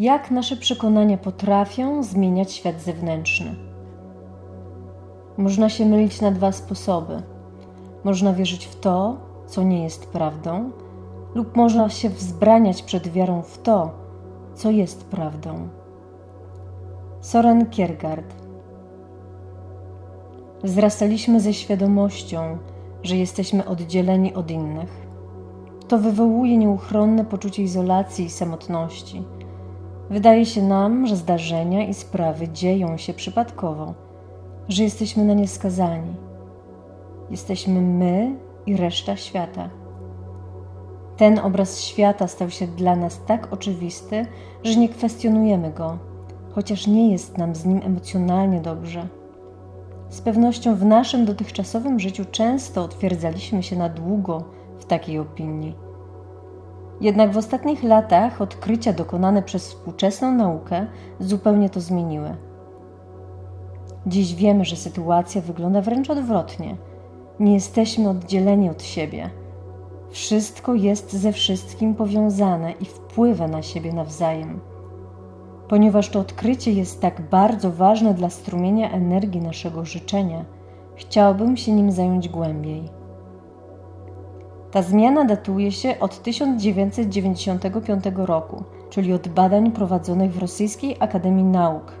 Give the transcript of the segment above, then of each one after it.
jak nasze przekonania potrafią zmieniać świat zewnętrzny. Można się mylić na dwa sposoby. Można wierzyć w to, co nie jest prawdą, lub można się wzbraniać przed wiarą w to, co jest prawdą. Soren Kierkegaard Wzrastaliśmy ze świadomością, że jesteśmy oddzieleni od innych. To wywołuje nieuchronne poczucie izolacji i samotności. Wydaje się nam, że zdarzenia i sprawy dzieją się przypadkowo, że jesteśmy na nie skazani. Jesteśmy my i reszta świata. Ten obraz świata stał się dla nas tak oczywisty, że nie kwestionujemy go, chociaż nie jest nam z nim emocjonalnie dobrze. Z pewnością w naszym dotychczasowym życiu często utwierdzaliśmy się na długo w takiej opinii. Jednak w ostatnich latach odkrycia dokonane przez współczesną naukę zupełnie to zmieniły. Dziś wiemy, że sytuacja wygląda wręcz odwrotnie. Nie jesteśmy oddzieleni od siebie. Wszystko jest ze wszystkim powiązane i wpływa na siebie nawzajem. Ponieważ to odkrycie jest tak bardzo ważne dla strumienia energii naszego życzenia, chciałbym się nim zająć głębiej. Ta zmiana datuje się od 1995 roku, czyli od badań prowadzonych w Rosyjskiej Akademii Nauk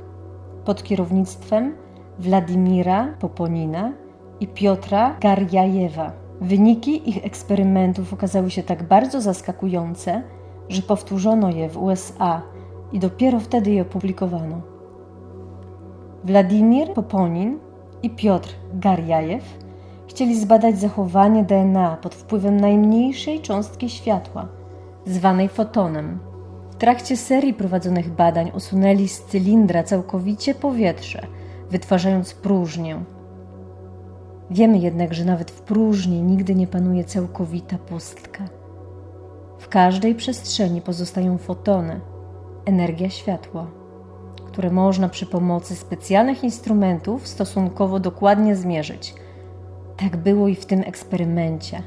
pod kierownictwem Władimira Poponina i Piotra Garjajewa. Wyniki ich eksperymentów okazały się tak bardzo zaskakujące, że powtórzono je w USA i dopiero wtedy je opublikowano. Władimir Poponin i Piotr Garjajew chcieli zbadać zachowanie DNA pod wpływem najmniejszej cząstki światła, zwanej fotonem. W trakcie serii prowadzonych badań usunęli z cylindra całkowicie powietrze, wytwarzając próżnię. Wiemy jednak, że nawet w próżni nigdy nie panuje całkowita pustka. W każdej przestrzeni pozostają fotony, energia światła, które można przy pomocy specjalnych instrumentów stosunkowo dokładnie zmierzyć. Tak było i w tym eksperymencie.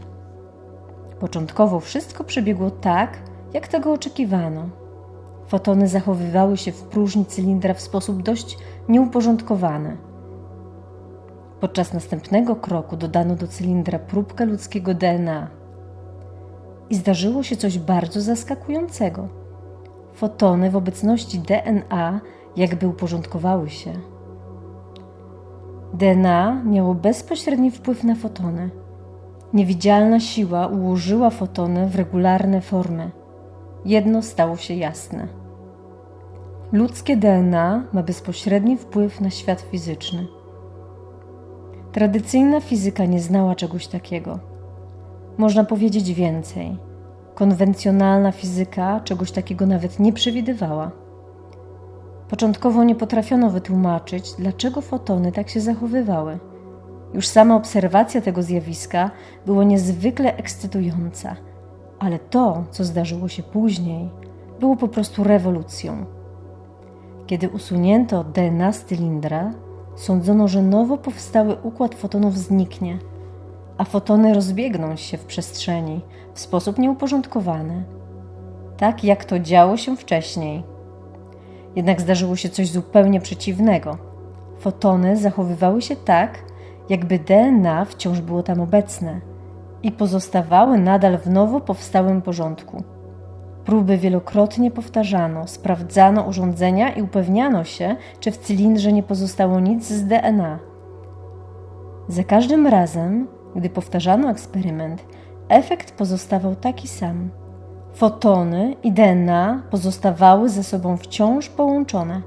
Początkowo wszystko przebiegło tak, jak tego oczekiwano. Fotony zachowywały się w próżni cylindra w sposób dość nieuporządkowany. Podczas następnego kroku dodano do cylindra próbkę ludzkiego DNA. I zdarzyło się coś bardzo zaskakującego. Fotony w obecności DNA jakby uporządkowały się. DNA miało bezpośredni wpływ na fotony. Niewidzialna siła ułożyła fotony w regularne formy. Jedno stało się jasne. Ludzkie DNA ma bezpośredni wpływ na świat fizyczny. Tradycyjna fizyka nie znała czegoś takiego. Można powiedzieć więcej. Konwencjonalna fizyka czegoś takiego nawet nie przewidywała. Początkowo nie potrafiono wytłumaczyć, dlaczego fotony tak się zachowywały. Już sama obserwacja tego zjawiska było niezwykle ekscytująca, ale to, co zdarzyło się później, było po prostu rewolucją. Kiedy usunięto DNA z cylindra, sądzono, że nowo powstały układ fotonów zniknie, a fotony rozbiegną się w przestrzeni w sposób nieuporządkowany, tak jak to działo się wcześniej. Jednak zdarzyło się coś zupełnie przeciwnego. Fotony zachowywały się tak, jakby DNA wciąż było tam obecne i pozostawały nadal w nowo powstałym porządku. Próby wielokrotnie powtarzano, sprawdzano urządzenia i upewniano się, czy w cylindrze nie pozostało nic z DNA. Za każdym razem, gdy powtarzano eksperyment, efekt pozostawał taki sam. Fotony i DNA pozostawały ze sobą wciąż połączone,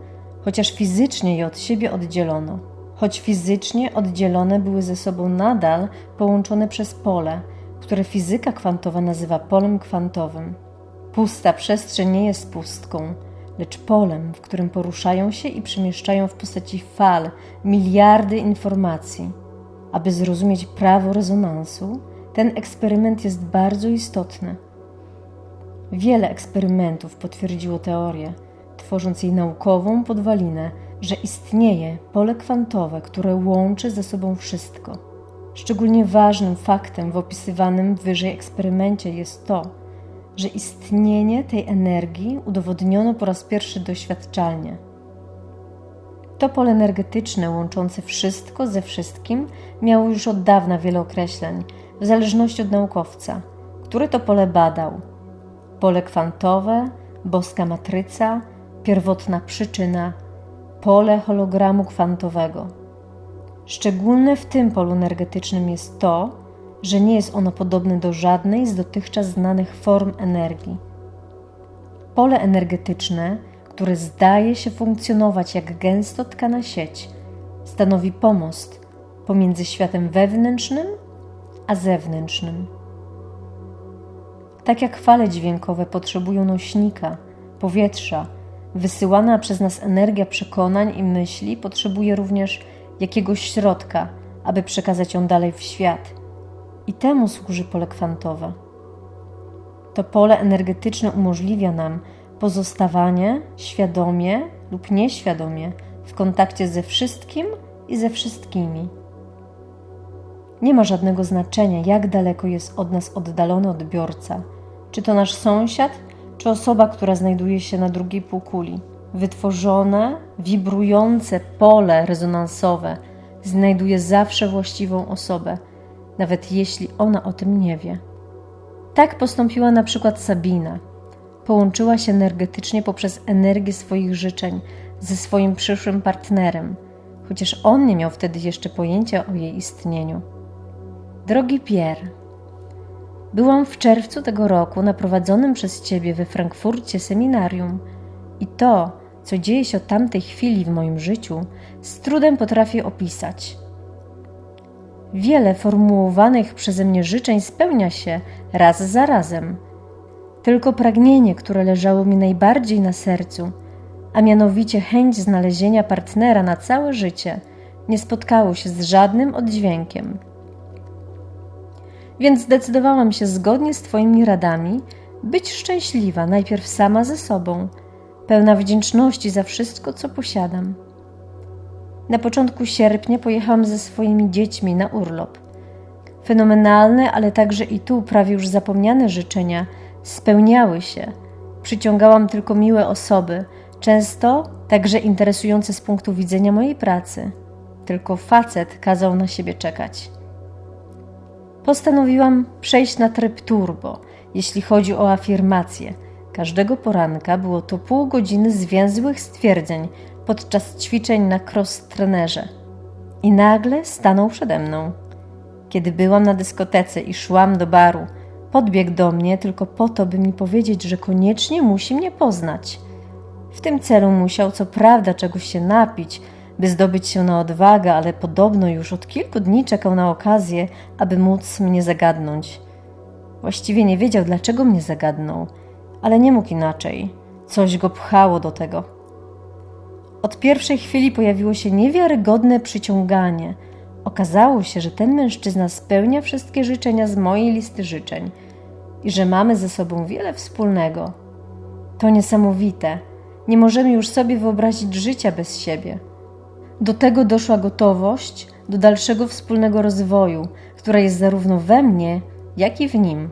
chociaż fizycznie je od siebie oddzielono. Choć fizycznie oddzielone były ze sobą nadal połączone przez pole, które fizyka kwantowa nazywa polem kwantowym. Pusta przestrzeń nie jest pustką, lecz polem, w którym poruszają się i przemieszczają w postaci fal miliardy informacji. Aby zrozumieć prawo rezonansu, ten eksperyment jest bardzo istotny. Wiele eksperymentów potwierdziło teorię, tworząc jej naukową podwalinę, że istnieje pole kwantowe, które łączy ze sobą wszystko. Szczególnie ważnym faktem w opisywanym wyżej eksperymencie jest to, że istnienie tej energii udowodniono po raz pierwszy doświadczalnie. To pole energetyczne łączące wszystko ze wszystkim miało już od dawna wiele określeń, w zależności od naukowca, który to pole badał. Pole kwantowe, boska matryca, pierwotna przyczyna, pole hologramu kwantowego. Szczególne w tym polu energetycznym jest to, że nie jest ono podobne do żadnej z dotychczas znanych form energii. Pole energetyczne, które zdaje się funkcjonować jak gęsto tkana sieć, stanowi pomost pomiędzy światem wewnętrznym a zewnętrznym. Tak jak fale dźwiękowe potrzebują nośnika, powietrza, wysyłana przez nas energia przekonań i myśli potrzebuje również jakiegoś środka, aby przekazać ją dalej w świat. I temu służy pole kwantowe. To pole energetyczne umożliwia nam pozostawanie świadomie lub nieświadomie w kontakcie ze wszystkim i ze wszystkimi. Nie ma żadnego znaczenia, jak daleko jest od nas oddalony odbiorca, czy to nasz sąsiad, czy osoba, która znajduje się na drugiej półkuli. Wytworzone, wibrujące pole rezonansowe znajduje zawsze właściwą osobę, nawet jeśli ona o tym nie wie. Tak postąpiła na przykład Sabina. Połączyła się energetycznie poprzez energię swoich życzeń ze swoim przyszłym partnerem, chociaż on nie miał wtedy jeszcze pojęcia o jej istnieniu. Drogi Pierre, byłam w czerwcu tego roku na prowadzonym przez Ciebie we Frankfurcie seminarium i to, co dzieje się od tamtej chwili w moim życiu, z trudem potrafię opisać. Wiele formułowanych przeze mnie życzeń spełnia się raz za razem. Tylko pragnienie, które leżało mi najbardziej na sercu, a mianowicie chęć znalezienia partnera na całe życie, nie spotkało się z żadnym oddźwiękiem. Więc zdecydowałam się zgodnie z Twoimi radami być szczęśliwa najpierw sama ze sobą, pełna wdzięczności za wszystko, co posiadam. Na początku sierpnia pojechałam ze swoimi dziećmi na urlop. Fenomenalne, ale także i tu prawie już zapomniane życzenia spełniały się. Przyciągałam tylko miłe osoby, często także interesujące z punktu widzenia mojej pracy. Tylko facet kazał na siebie czekać. Postanowiłam przejść na tryb turbo, jeśli chodzi o afirmacje. Każdego poranka było to pół godziny zwięzłych stwierdzeń podczas ćwiczeń na cross-trenerze. I nagle stanął przede mną. Kiedy byłam na dyskotece i szłam do baru, podbiegł do mnie tylko po to, by mi powiedzieć, że koniecznie musi mnie poznać. W tym celu musiał co prawda czegoś się napić, by zdobyć się na odwagę, ale podobno już od kilku dni czekał na okazję, aby móc mnie zagadnąć. Właściwie nie wiedział, dlaczego mnie zagadnął, ale nie mógł inaczej. Coś go pchało do tego. Od pierwszej chwili pojawiło się niewiarygodne przyciąganie. Okazało się, że ten mężczyzna spełnia wszystkie życzenia z mojej listy życzeń i że mamy ze sobą wiele wspólnego. To niesamowite. Nie możemy już sobie wyobrazić życia bez siebie. Do tego doszła gotowość do dalszego wspólnego rozwoju, która jest zarówno we mnie, jak i w nim.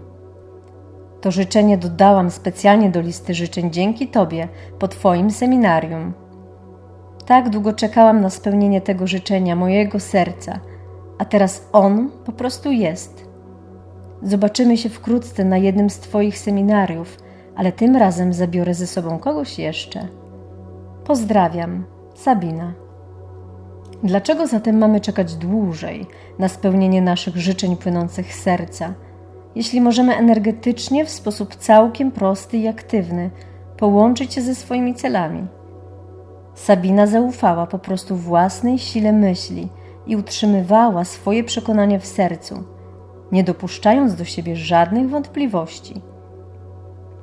To życzenie dodałam specjalnie do listy życzeń dzięki Tobie po Twoim seminarium. Tak długo czekałam na spełnienie tego życzenia mojego serca, a teraz on po prostu jest. Zobaczymy się wkrótce na jednym z Twoich seminariów, ale tym razem zabiorę ze sobą kogoś jeszcze. Pozdrawiam, Sabina. Dlaczego zatem mamy czekać dłużej na spełnienie naszych życzeń płynących z serca, jeśli możemy energetycznie, w sposób całkiem prosty i aktywny, połączyć się ze swoimi celami? Sabina zaufała po prostu własnej sile myśli i utrzymywała swoje przekonania w sercu, nie dopuszczając do siebie żadnych wątpliwości.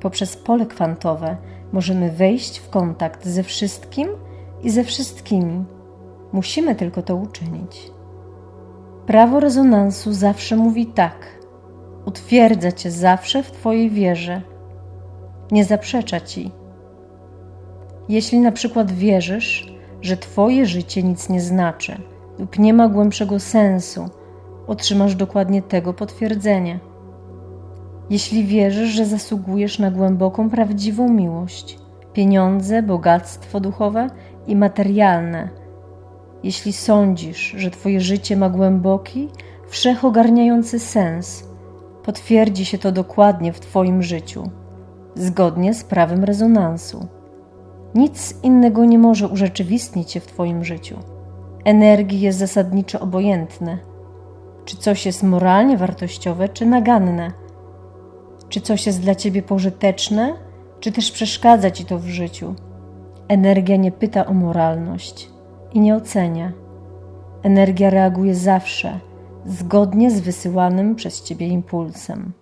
Poprzez pole kwantowe możemy wejść w kontakt ze wszystkim i ze wszystkimi Musimy tylko to uczynić. Prawo rezonansu zawsze mówi tak. Utwierdza cię zawsze w Twojej wierze. Nie zaprzecza ci. Jeśli na przykład wierzysz, że Twoje życie nic nie znaczy lub nie ma głębszego sensu, otrzymasz dokładnie tego potwierdzenie. Jeśli wierzysz, że zasługujesz na głęboką, prawdziwą miłość, pieniądze, bogactwo duchowe i materialne, jeśli sądzisz, że Twoje życie ma głęboki, wszechogarniający sens, potwierdzi się to dokładnie w Twoim życiu, zgodnie z prawem rezonansu. Nic innego nie może urzeczywistnić się w Twoim życiu. Energii jest zasadniczo obojętne. Czy coś jest moralnie wartościowe, czy naganne? Czy coś jest dla Ciebie pożyteczne, czy też przeszkadza Ci to w życiu? Energia nie pyta o moralność i nie ocenia. Energia reaguje zawsze, zgodnie z wysyłanym przez Ciebie impulsem.